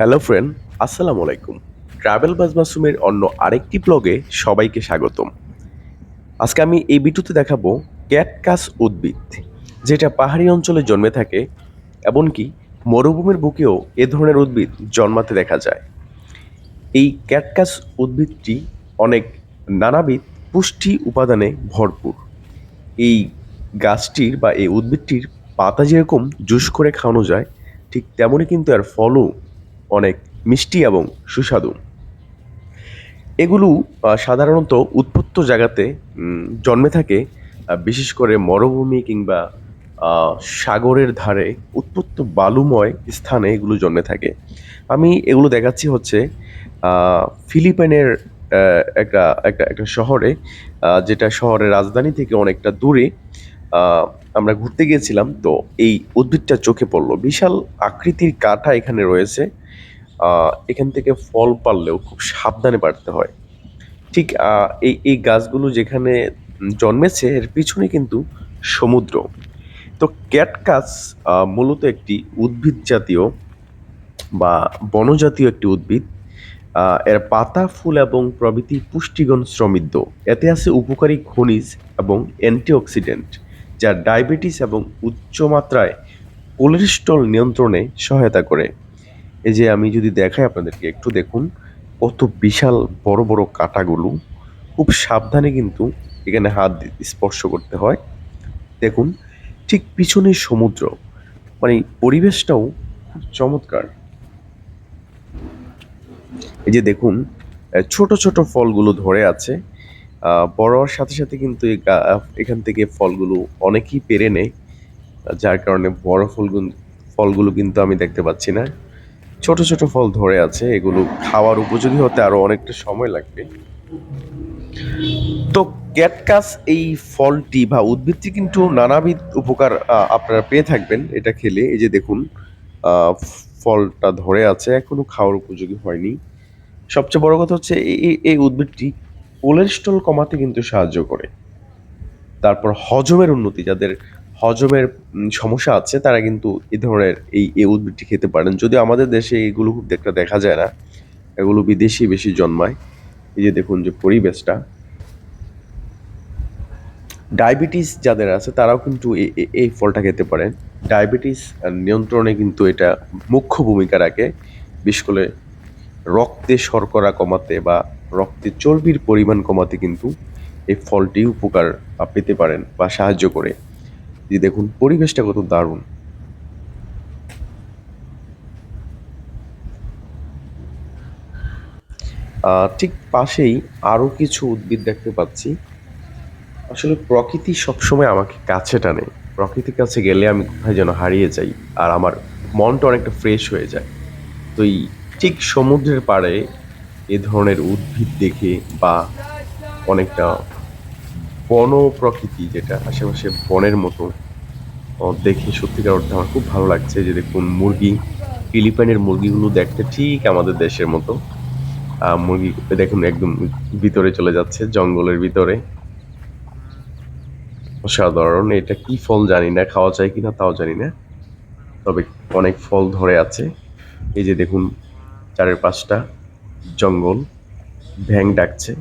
Hello friend আসসালামু আলাইকুম। Travel বাজ মাসুমের অন্য আরেকটি ব্লগে সবাইকে স্বাগতম। আজকে আমি এই ভিডিওতে দেখাবো ক্যাটকাস উদ্ভিদ, যেটা পাহাড়ি অঞ্চলে জন্মে থাকে, এমনকি মরুভূমির বুকেও এ ধরনের উদ্ভিদ জন্মাতে দেখা যায়। এই ক্যাটকাস উদ্ভিদটি অনেক নানাবিধ পুষ্টি উপাদানে ভরপুর। এই গাছটির বা এই উদ্ভিদটির পাতা যেরকম জুস করে খাওয়ানো যায়, ঠিক তেমনই কিন্তু এর ফলও অনেক মিষ্টি এবং সুস্বাদু। এগুলো সাধারণত উৎপত্ত জায়গাতে জন্মে থাকে বিশেষ করে মরুভূমি কিংবা সাগরের ধারে উৎপত্ত বালুময় স্থানে এগুলো জন্মে থাকে। আমি এগুলো দেখাচ্ছি হচ্ছে ফিলিপাইনের একটা একটা একটা শহরে যেটা শহরের রাজধানী থেকে অনেকটা দূরে আমরা ঘুরতে গিয়েছিলাম। তো এই উদ্ভিদটা চোখে পড়ল। বিশাল আকৃতির কাঁটা এখানে রয়েছে। এখান থেকে ফল পারলেও খুব সাবধানে পারতে হয়। ঠিক এই এই গাছগুলো যেখানে জন্মেছে, এর পিছনে কিন্তু সমুদ্র। তো ক্যাটকাস মূলত একটি উদ্ভিদ জাতীয় বা বনজাতীয় একটি উদ্ভিদ। এর পাতা, ফুল এবং প্রভৃতি পুষ্টিগুণ সমৃদ্ধ। এতে আছে উপকারী খনিজ এবং অ্যান্টিঅক্সিডেন্ট, যা ডায়াবেটিস এবং উচ্চ মাত্রায় কোলেস্ট্রল নিয়ন্ত্রণে সহায়তা করে। এই যে আমি যদি দেখাই আপনাদেরকে, একটু দেখুন, কত বিশাল বড় বড় কাঁটাগুলো। খুব সাবধানে কিন্তু এখানে হাত স্পর্শ করতে হয়। দেখুন, ঠিক পিছনে সমুদ্র। মানে পরিবেশটাও খুব চমৎকার। এই যে দেখুন ছোট ছোট ফলগুলো ধরে আছে। বড় হওয়ার সাথে সাথে কিন্তু এখান থেকে ফলগুলো অনেকেই পেরে নেয়। যার কারণে বড় ফলগুলো ফলগুলো কিন্তু আমি দেখতে পাচ্ছি না। ছোট ছোট ফল ধরে আছে, এগুলো খাওয়ার উপযোগী হতে আরও অনেকটা সময় লাগবে। তো ক্যাটকাস এই ফলটি বা উদ্ভিদটি কিন্তু নানাবিধ উপকার আপনারা পেয়ে থাকবেন এটা খেলে। এই যে দেখুন ফলটা ধরে আছে, এখনও খাওয়ার উপযোগী হয়নি। সবচেয়ে বড় কথা হচ্ছে এই উদ্ভিদটি কোলেস্ট্রল কমাতে কিন্তু সাহায্য করে। তারপর হজমের উন্নতি, যাদের হজমের সমস্যা আছে, তারা কিন্তু এই ধরনের এই এই উদ্ভিদটি খেতে পারেন। যদিও আমাদের দেশে এগুলো খুব একটা দেখা যায় না, এগুলো বিদেশি বেশি জন্মায়। এই যে দেখুন যে পরিবেশটা। ডায়াবেটিস যাদের আছে, তারাও কিন্তু এ- এ- এই ফলটা খেতে পারেন। ডায়াবেটিস নিয়ন্ত্রণে কিন্তু এটা মুখ্য ভূমিকা রাখে। বিশেষ করে রক্তে শর্করা কমাতে বা রক্তে চর্বির পরিমাণ কমাতে কিন্তু এই ফলটি উপকার পেতে পারেন বা সাহায্য করে। যে দেখুন, পরিবেশটা কত দারুণ। ঠিক পাশেই আরও কিছু উদ্ভিদ দেখতে পাচ্ছি। আসলে প্রকৃতি সবসময় আমাকে কাছে টানে। প্রকৃতির কাছে গেলে আমি কোথায় যেন হারিয়ে যাই আর আমার মনটা অনেকটা ফ্রেশ হয়ে যায়। তো এই ঠিক সমুদ্রের পাড়ে এ ধরনের উদ্ভিদ দেখে বা অনেকটা বন প্রকৃতি যেটা আশেপাশে বনের মতো। দেখে সত্যিকার অর্থে আমার খুব ভালো লাগছে যে দেখুন মুরগি, ফিলিপাইনের মুরগিগুলো দেখতে ঠিক আমাদের দেশের মতো। মুরগি দেখুন একদম ভিতরে চলে যাচ্ছে, জঙ্গলের ভিতরে। অসাধারণ, এটা কি ফল জানি না, খাওয়া যায় কিনা তাও জানি না। তবে অনেক ফল ধরে আছে। এই যে দেখুন, চারের পাঁচটা জঙ্গল, ভ্যাং ডাকছে।